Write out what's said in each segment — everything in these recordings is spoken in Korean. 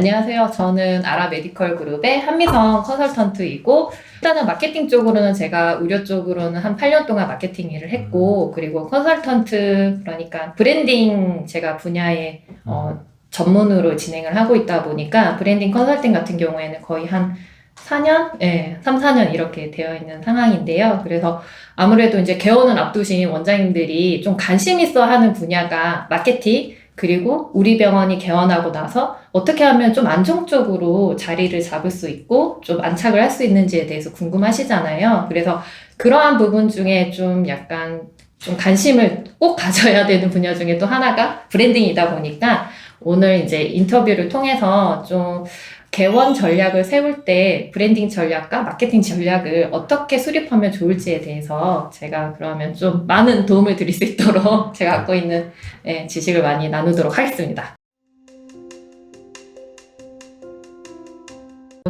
안녕하세요. 저는 아라 메디컬 그룹의 한미성 컨설턴트이고 일단은 마케팅 쪽으로는 제가 의료 쪽으로는 한 8년 동안 마케팅 일을 했고 그리고 컨설턴트 그러니까 브랜딩 제가 분야의 어, 전문으로 진행을 하고 있다 보니까 브랜딩 컨설팅 같은 경우에는 거의 한 4년? 예, 3, 4년 이렇게 되어 있는 상황인데요. 그래서 아무래도 이제 개원을 앞두신 원장님들이 좀 관심 있어 하는 분야가 마케팅, 그리고 우리 병원이 개원하고 나서 어떻게 하면 좀 안정적으로 자리를 잡을 수 있고 좀 안착을 할 수 있는지에 대해서 궁금하시잖아요. 그래서 그러한 부분 중에 좀 약간 좀 관심을 꼭 가져야 되는 분야 중에 또 하나가 브랜딩이다 보니까 오늘 이제 인터뷰를 통해서 좀 개원 전략을 세울 때 브랜딩 전략과 마케팅 전략을 어떻게 수립하면 좋을지에 대해서 제가 그러면 좀 많은 도움을 드릴 수 있도록 제가 갖고 있는 예, 지식을 많이 나누도록 하겠습니다.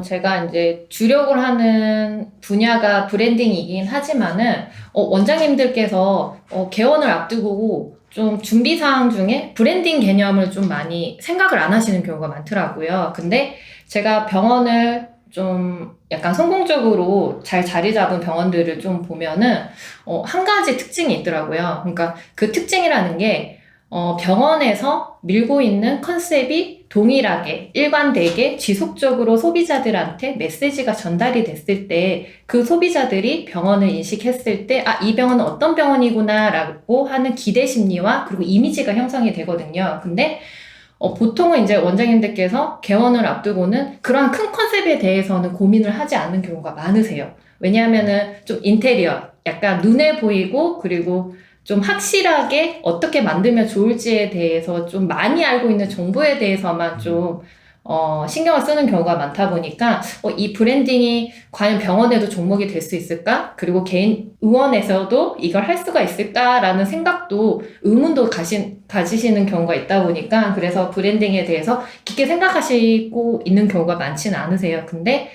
제가 이제 주력을 하는 분야가 브랜딩이긴 하지만은 어, 원장님들께서 어, 개원을 앞두고 좀 준비 사항 중에 브랜딩 개념을 좀 많이 생각을 안 하시는 경우가 많더라고요. 근데 제가 병원을 좀 약간 성공적으로 잘 자리 잡은 병원들을 좀 보면은 어, 한 가지 특징이 있더라고요. 그러니까 그 특징이라는 게 어, 병원에서 밀고 있는 컨셉이 동일하게 일관되게 지속적으로 소비자들한테 메시지가 전달이 됐을 때 그 소비자들이 병원을 인식했을 때 아, 이 병원은 어떤 병원이구나라고 하는 기대 심리와 그리고 이미지가 형성이 되거든요. 근데 어, 보통은 이제 원장님들께서 개원을 앞두고는 그러한 큰 컨셉에 대해서는 고민을 하지 않는 경우가 많으세요. 왜냐하면은 좀 인테리어, 약간 눈에 보이고 그리고 좀 확실하게 어떻게 만들면 좋을지에 대해서 좀 많이 알고 있는 정보에 대해서만 좀 어, 신경을 쓰는 경우가 많다 보니까 어, 이 브랜딩이 과연 병원에도 종목이 될 수 있을까? 그리고 개인 의원에서도 이걸 할 수가 있을까라는 생각도 의문도 가신, 가지시는 경우가 있다 보니까 그래서 브랜딩에 대해서 깊게 생각하시고 있는 경우가 많지는 않으세요. 근데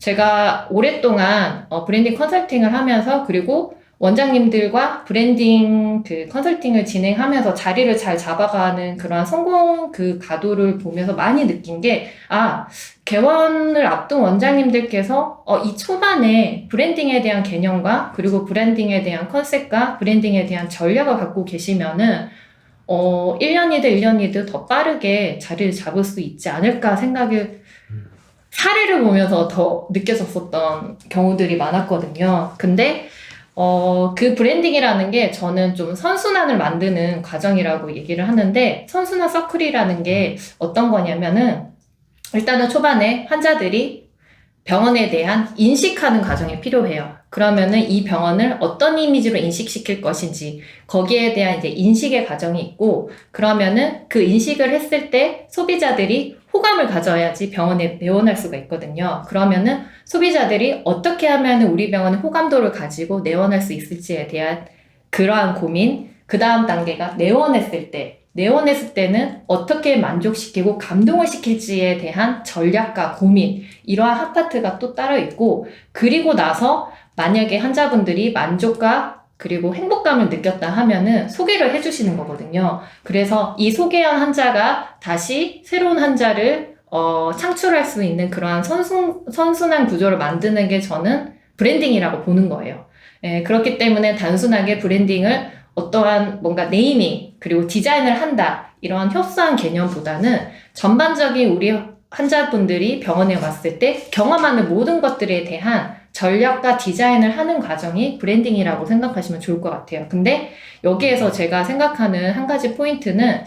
제가 오랫동안 어, 브랜딩 컨설팅을 하면서 그리고 원장님들과 브랜딩 그 컨설팅을 진행하면서 자리를 잘 잡아가는 그런 성공 그 가도를 보면서 많이 느낀 게, 아, 개원을 앞둔 원장님들께서 어, 이 초반에 브랜딩에 대한 개념과 그리고 브랜딩에 대한 컨셉과 브랜딩에 대한 전략을 갖고 계시면은 어, 1년이든 1년이든 더 빠르게 자리를 잡을 수 있지 않을까 생각을 사례를 보면서 더 느껴졌었던 경우들이 많았거든요. 근데 어, 그 브랜딩이라는 게 저는 좀 선순환을 만드는 과정이라고 얘기를 하는데 선순환 서클이라는 게 어떤 거냐면은 일단은 초반에 환자들이 병원에 대한 인식하는 과정이 필요해요. 그러면은 이 병원을 어떤 이미지로 인식시킬 것인지 거기에 대한 이제 인식의 과정이 있고 그러면은 그 인식을 했을 때 소비자들이 호감을 가져야지 병원에 내원할 수가 있거든요. 그러면은 소비자들이 어떻게 하면 우리 병원의 호감도를 가지고 내원할 수 있을지에 대한 그러한 고민, 그 다음 단계가 내원했을 때, 내원했을 때는 어떻게 만족시키고 감동을 시킬지에 대한 전략과 고민, 이러한 한 파트가 또 따로 있고, 그리고 나서 만약에 환자분들이 만족과 그리고 행복감을 느꼈다 하면은 소개를 해주시는 거거든요. 그래서 이 소개한 환자가 다시 새로운 환자를 어, 창출할 수 있는 그러한 선순, 선순환 구조를 만드는 게 저는 브랜딩이라고 보는 거예요. 예, 그렇기 때문에 단순하게 브랜딩을 어떠한 뭔가 네이밍, 그리고 디자인을 한다, 이러한 협소한 개념보다는 전반적인 우리 환자분들이 병원에 왔을 때 경험하는 모든 것들에 대한 전략과 디자인을 하는 과정이 브랜딩이라고 생각하시면 좋을 것 같아요. 근데 여기에서 제가 생각하는 한 가지 포인트는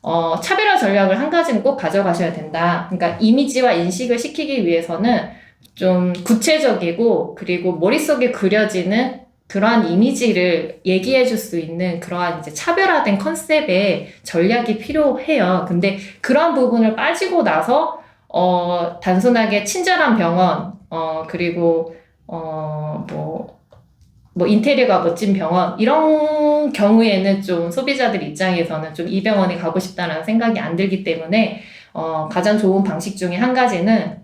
어, 차별화 전략을 한 가지는 꼭 가져가셔야 된다. 그러니까 이미지와 인식을 시키기 위해서는 좀 구체적이고 그리고 머릿속에 그려지는 그러한 이미지를 얘기해 줄 수 있는 그러한 이제 차별화된 컨셉의 전략이 필요해요. 근데 그런 부분을 빠지고 나서 어, 단순하게 친절한 병원, 어, 그리고 어, 뭐, 뭐 인테리어가 멋진 병원 이런 경우에는 좀 소비자들 입장에서는 좀 이 병원에 가고 싶다는 생각이 안 들기 때문에 어, 가장 좋은 방식 중에 한 가지는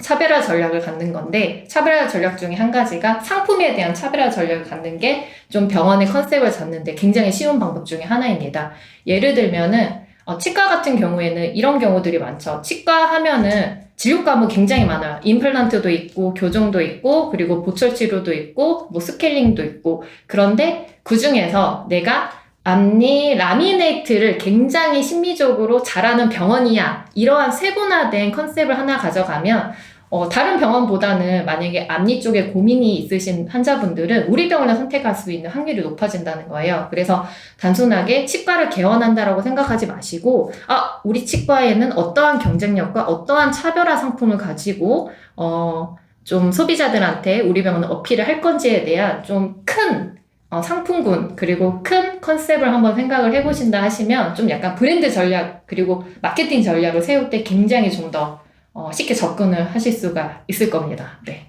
차별화 전략을 갖는 건데 차별화 전략 중에 한 가지가 상품에 대한 차별화 전략을 갖는 게 좀 병원의 컨셉을 잡는데 굉장히 쉬운 방법 중에 하나입니다. 예를 들면은 어, 치과 같은 경우에는 이런 경우들이 많죠. 치과 하면은 진료 과목 굉장히 많아요. 임플란트도 있고, 교정도 있고, 그리고 보철 치료도 있고, 뭐 스케일링도 있고. 그런데 그 중에서 내가 앞니 라미네이트를 굉장히 심미적으로 잘하는 병원이야. 이러한 세분화된 컨셉을 하나 가져가면 어, 다른 병원보다는 만약에 앞니 쪽에 고민이 있으신 환자분들은 우리 병원을 선택할 수 있는 확률이 높아진다는 거예요. 그래서 단순하게 치과를 개원한다라고 생각하지 마시고, 아, 우리 치과에는 어떠한 경쟁력과 어떠한 차별화 상품을 가지고, 어, 좀 소비자들한테 우리 병원을 어필을 할 건지에 대한 좀큰 상품군, 그리고 큰 컨셉을 한번 생각을 해보신다 하시면 좀 약간 브랜드 전략, 그리고 마케팅 전략을 세울 때 굉장히 좀더 어, 쉽게 접근을 하실 수가 있을 겁니다. 네.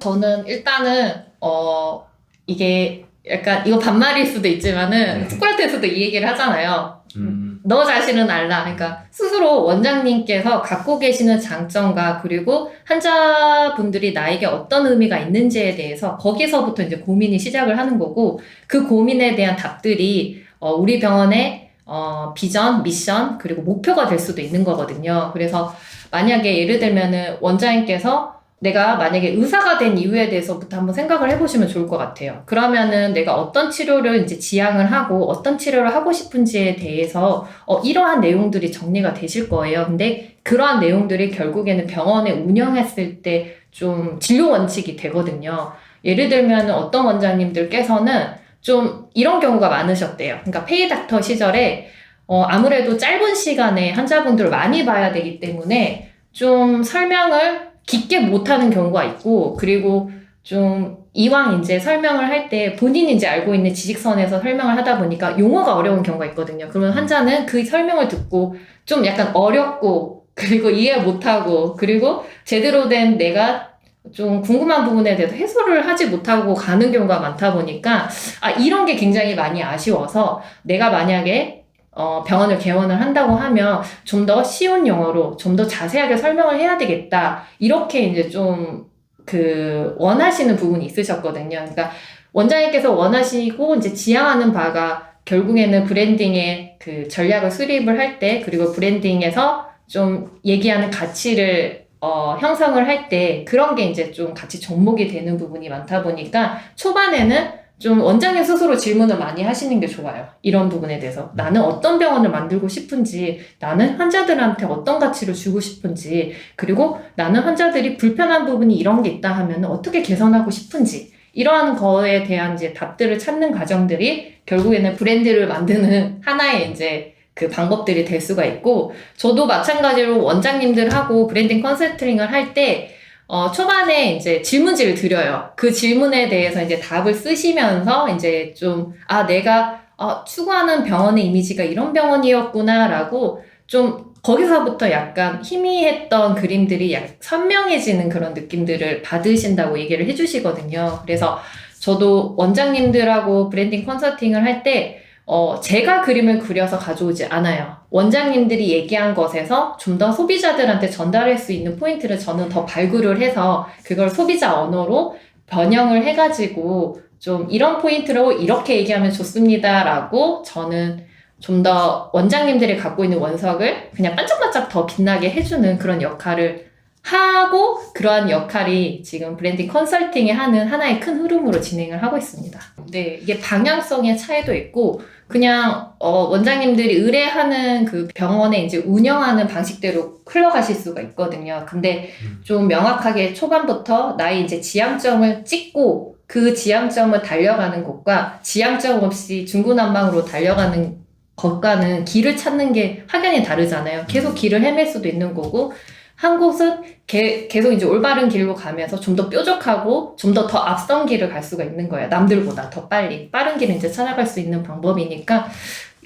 저는 일단은 어 이게 약간 이거 반말일 수도 있지만은 네. 스쿨한테서도 이 얘기를 하잖아요. 음. 너 자신은 알라. 그러니까 스스로 원장님께서 갖고 계시는 장점과 그리고 환자분들이 나에게 어떤 의미가 있는지에 대해서 거기서부터 이제 고민이 시작을 하는 거고 그 고민에 대한 답들이 어, 우리 병원의 어, 비전, 미션, 그리고 목표가 될 수도 있는 거거든요. 그래서 만약에 예를 들면은 원장님께서 내가 만약에 의사가 된 이유에 대해서부터 한번 생각을 해보시면 좋을 것 같아요. 그러면은 내가 어떤 치료를 이제 지향을 하고 어떤 치료를 하고 싶은지에 대해서 어, 이러한 내용들이 정리가 되실 거예요. 근데 그러한 내용들이 결국에는 병원에 운영했을 때 좀 진료 원칙이 되거든요. 예를 들면 어떤 원장님들께서는 좀 이런 경우가 많으셨대요. 그러니까 페이닥터 시절에 어, 아무래도 짧은 시간에 환자분들을 많이 봐야 되기 때문에 좀 설명을 깊게 못하는 경우가 있고 그리고 좀 이왕 이제 설명을 할 때 본인이 이제 알고 있는 지식선에서 설명을 하다 보니까 용어가 어려운 경우가 있거든요. 그러면 환자는 그 설명을 듣고 좀 약간 어렵고 그리고 이해 못하고 그리고 제대로 된 내가 좀 궁금한 부분에 대해서 해소를 하지 못하고 가는 경우가 많다 보니까 아 이런 게 굉장히 많이 아쉬워서 내가 만약에 어, 병원을 개원을 한다고 하면 좀 더 쉬운 영어로 좀 더 자세하게 설명을 해야 되겠다 이렇게 이제 좀 그 원하시는 부분이 있으셨거든요. 그러니까 원장님께서 원하시고 이제 지향하는 바가 결국에는 브랜딩의 그 전략을 수립을 할 때 그리고 브랜딩에서 좀 얘기하는 가치를 어, 형성을 할 때 그런 게 이제 좀 같이 접목이 되는 부분이 많다 보니까 초반에는 좀 원장님 스스로 질문을 많이 하시는 게 좋아요. 이런 부분에 대해서. 나는 어떤 병원을 만들고 싶은지, 나는 환자들한테 어떤 가치를 주고 싶은지, 그리고 나는 환자들이 불편한 부분이 이런 게 있다 하면 어떻게 개선하고 싶은지, 이러한 거에 대한 이제 답들을 찾는 과정들이 결국에는 브랜드를 만드는 하나의 이제 그 방법들이 될 수가 있고, 저도 마찬가지로 원장님들하고 브랜딩 컨설팅을 할 때, 어, 초반에 이제 질문지를 드려요. 그 질문에 대해서 이제 답을 쓰시면서 이제 좀, 아, 내가 어, 추구하는 병원의 이미지가 이런 병원이었구나라고 좀 거기서부터 약간 희미했던 그림들이 약 선명해지는 그런 느낌들을 받으신다고 얘기를 해주시거든요. 그래서 저도 원장님들하고 브랜딩 컨설팅을 할 때, 어, 제가 그림을 그려서 가져오지 않아요. 원장님들이 얘기한 것에서 좀 더 소비자들한테 전달할 수 있는 포인트를 저는 더 발굴을 해서 그걸 소비자 언어로 번영을 해가지고 좀 이런 포인트로 이렇게 얘기하면 좋습니다라고 저는 좀 더 원장님들이 갖고 있는 원석을 그냥 반짝반짝 더 빛나게 해주는 그런 역할을 하고 그러한 역할이 지금 브랜딩 컨설팅에 하는 하나의 큰 흐름으로 진행을 하고 있습니다. 네, 이게 방향성의 차이도 있고 그냥 어, 원장님들이 의뢰하는 그 병원에 이제 운영하는 방식대로 흘러가실 수가 있거든요. 근데 좀 명확하게 초반부터 나의 이제 지향점을 찍고 그 지향점을 달려가는 곳과 지향점 없이 중구난방으로 달려가는 것과는 길을 찾는 게 확연히 다르잖아요. 계속 길을 헤맬 수도 있는 거고 한 곳은 게, 계속 이제 올바른 길로 가면서 좀 더 뾰족하고 좀 더 더 앞선 길을 갈 수가 있는 거예요. 남들보다 더 빨리. 빠른 길을 이제 찾아갈 수 있는 방법이니까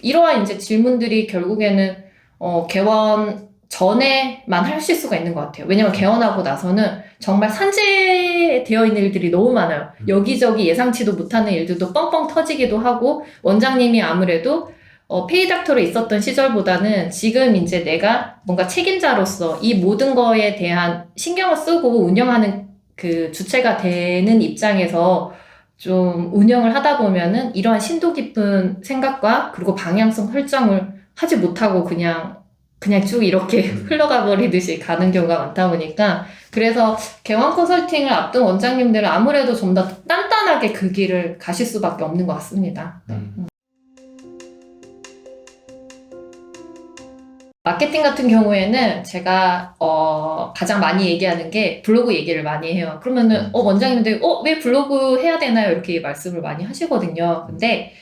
이러한 이제 질문들이 결국에는 어, 개원 전에만 하실 수가 있는 것 같아요. 왜냐면 개원하고 나서는 정말 산재되어 있는 일들이 너무 많아요. 여기저기 예상치도 못하는 일들도 뻥뻥 터지기도 하고 원장님이 아무래도 어, 페이닥터로 있었던 시절보다는 지금 이제 내가 뭔가 책임자로서 이 모든 거에 대한 신경을 쓰고 운영하는 그 주체가 되는 입장에서 좀 운영을 하다 보면은 이러한 심도 깊은 생각과 그리고 방향성 설정을 하지 못하고 그냥 그냥 쭉 이렇게 음. 흘러가 버리듯이 가는 경우가 많다 보니까 그래서 개원 컨설팅을 앞둔 원장님들은 아무래도 좀 더 단단하게 그 길을 가실 수밖에 없는 것 같습니다. 음. 마케팅 같은 경우에는 제가 어, 가장 많이 얘기하는 게 블로그 얘기를 많이 해요. 그러면은 어, 원장님들 어, 왜 블로그 해야 되나요? 이렇게 말씀을 많이 하시거든요. 근데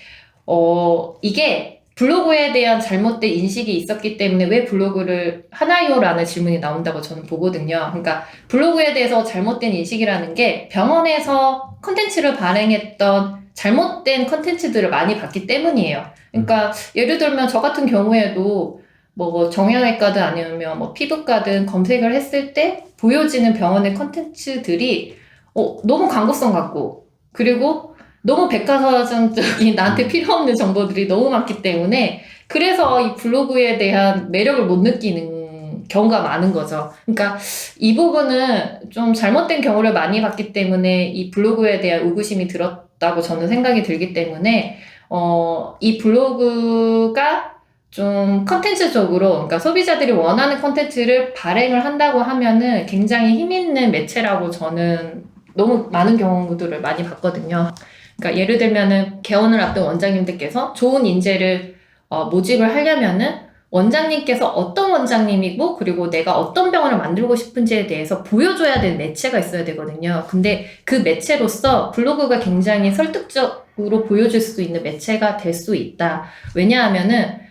어, 이게 블로그에 대한 잘못된 인식이 있었기 때문에 왜 블로그를 하나요라는 질문이 나온다고 저는 보거든요. 그러니까 블로그에 대해서 잘못된 인식이라는 게 병원에서 컨텐츠를 발행했던 잘못된 컨텐츠들을 많이 봤기 때문이에요. 그러니까 예를 들면 저 같은 경우에도 뭐 정형외과든 아니면 뭐 피부과든 검색을 했을 때 보여지는 병원의 컨텐츠들이 어, 너무 광고성 같고 그리고 너무 백과사전적인 나한테 필요 없는 정보들이 너무 많기 때문에 그래서 이 블로그에 대한 매력을 못 느끼는 경우가 많은 거죠. 그러니까 이 부분은 좀 잘못된 경우를 많이 봤기 때문에 이 블로그에 대한 의구심이 들었다고 저는 생각이 들기 때문에 어, 이 블로그가 좀 컨텐츠적으로, 그러니까 소비자들이 원하는 컨텐츠를 발행을 한다고 하면은 굉장히 힘있는 매체라고 저는 너무 많은 경우들을 많이 봤거든요. 그러니까 예를 들면은 개원을 앞둔 원장님들께서 좋은 인재를 어, 모집을 하려면은 원장님께서 어떤 원장님이고 그리고 내가 어떤 병원을 만들고 싶은지에 대해서 보여줘야 되는 매체가 있어야 되거든요. 근데 그 매체로서 블로그가 굉장히 설득적으로 보여줄 수 있는 매체가 될 수 있다. 왜냐하면은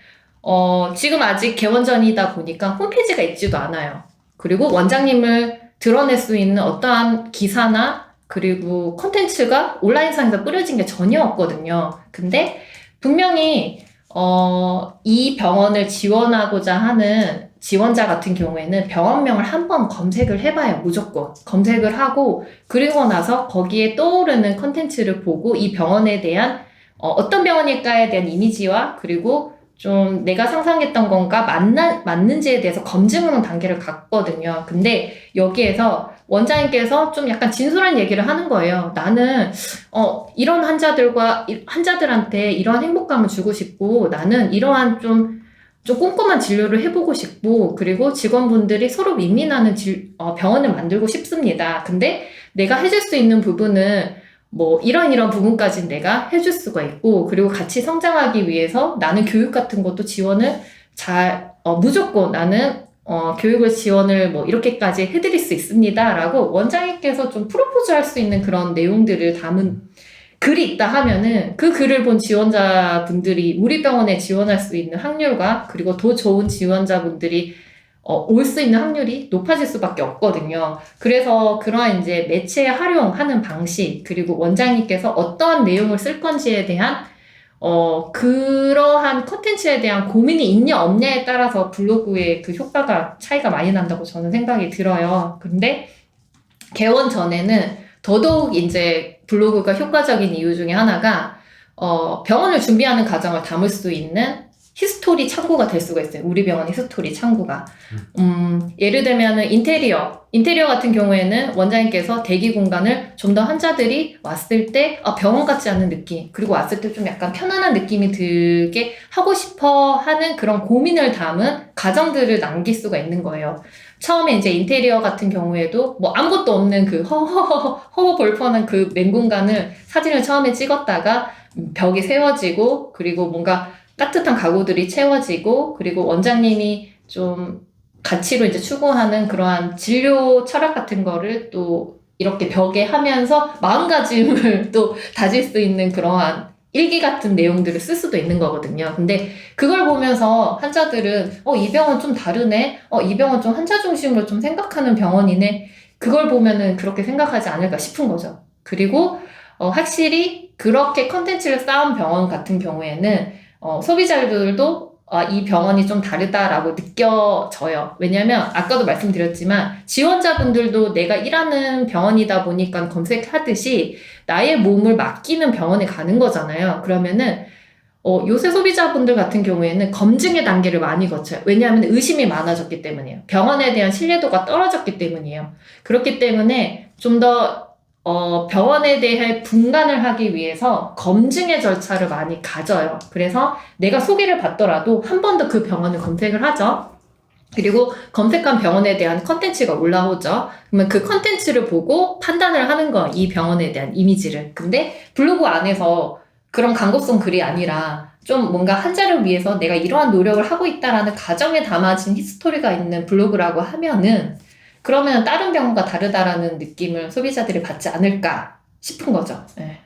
어, 지금 아직 개원전이다 보니까 홈페이지가 있지도 않아요. 그리고 원장님을 드러낼 수 있는 어떠한 기사나 그리고 콘텐츠가 온라인상에서 뿌려진 게 전혀 없거든요. 근데 분명히 어, 이 병원을 지원하고자 하는 지원자 같은 경우에는 병원명을 한번 검색을 해봐요, 무조건. 검색을 하고, 그리고 나서 거기에 떠오르는 컨텐츠를 보고 이 병원에 대한, 어, 어떤 병원일까에 대한 이미지와 그리고 좀 내가 상상했던 건가 맞나, 맞는지에 대해서 검증하는 단계를 갔거든요. 근데 여기에서 원장님께서 좀 약간 진솔한 얘기를 하는 거예요. 나는, 어, 이런 환자들과, 이- 환자들한테 이러한 행복감을 주고 싶고, 나는 이러한 좀, 좀 꼼꼼한 진료를 해보고 싶고, 그리고 직원분들이 서로 민민하는 질, 어, 병원을 만들고 싶습니다. 근데 내가 해줄 수 있는 부분은 뭐 이런 이런 부분까지 내가 해줄 수가 있고 그리고 같이 성장하기 위해서 나는 교육 같은 것도 지원을 잘 어, 무조건 나는 어, 교육을 지원을 뭐 이렇게까지 해드릴 수 있습니다라고 원장님께서 좀 프로포즈 할 수 있는 그런 내용들을 담은 글이 있다 하면은 그 글을 본 지원자분들이 우리 병원에 지원할 수 있는 확률과 그리고 더 좋은 지원자분들이 어, 올 수 있는 확률이 높아질 수밖에 없거든요. 그래서 그러한 이제 매체 활용하는 방식, 그리고 원장님께서 어떠한 내용을 쓸 건지에 대한, 어, 그러한 컨텐츠에 대한 고민이 있냐, 없냐에 따라서 블로그의 그 효과가 차이가 많이 난다고 저는 생각이 들어요. 근데 개원 전에는 더더욱 이제 블로그가 효과적인 이유 중에 하나가, 어, 병원을 준비하는 과정을 담을 수 있는 히스토리 창구가 될 수가 있어요. 우리 병원 히스토리 창구가. 음, 예를 들면은 인테리어. 인테리어 같은 경우에는 원장님께서 대기 공간을 좀 더 환자들이 왔을 때 아, 병원 같지 않은 느낌, 그리고 왔을 때 좀 약간 편안한 느낌이 들게 하고 싶어 하는 그런 고민을 담은 과정들을 남길 수가 있는 거예요. 처음에 이제 인테리어 같은 경우에도 뭐 아무것도 없는 그 허허허 허허 볼뻔한 그 맨 공간을 사진을 처음에 찍었다가 벽이 세워지고 그리고 뭔가 따뜻한 가구들이 채워지고 그리고 원장님이 좀 가치로 이제 추구하는 그러한 진료 철학 같은 거를 또 이렇게 벽에 하면서 마음가짐을 또 다질 수 있는 그러한 일기 같은 내용들을 쓸 수도 있는 거거든요. 근데 그걸 보면서 환자들은 어, 이 병원 좀 다르네. 어, 이 병원 좀 환자 중심으로 좀 생각하는 병원이네. 그걸 보면은 그렇게 생각하지 않을까 싶은 거죠. 그리고 어, 확실히 그렇게 컨텐츠를 쌓은 병원 같은 경우에는 어, 소비자들도 아, 이 병원이 좀 다르다라고 느껴져요. 왜냐면 아까도 말씀드렸지만 지원자분들도 내가 일하는 병원이다 보니까 검색하듯이 나의 몸을 맡기는 병원에 가는 거잖아요. 그러면은 어, 요새 소비자분들 같은 경우에는 검증의 단계를 많이 거쳐요. 왜냐하면 의심이 많아졌기 때문이에요. 병원에 대한 신뢰도가 떨어졌기 때문이에요. 그렇기 때문에 좀더 어, 병원에 대해 분간을 하기 위해서 검증의 절차를 많이 가져요. 그래서 내가 소개를 받더라도 한 번 더 그 병원을 검색을 하죠. 그리고 검색한 병원에 대한 컨텐츠가 올라오죠. 그러면 그 컨텐츠를 보고 판단을 하는 거, 이 병원에 대한 이미지를. 근데 블로그 안에서 그런 광고성 글이 아니라 좀 뭔가 한자를 위해서 내가 이러한 노력을 하고 있다라는 가정에 담아진 히스토리가 있는 블로그라고 하면은 그러면 다른 병원과 다르다라는 느낌을 소비자들이 받지 않을까 싶은 거죠. 예.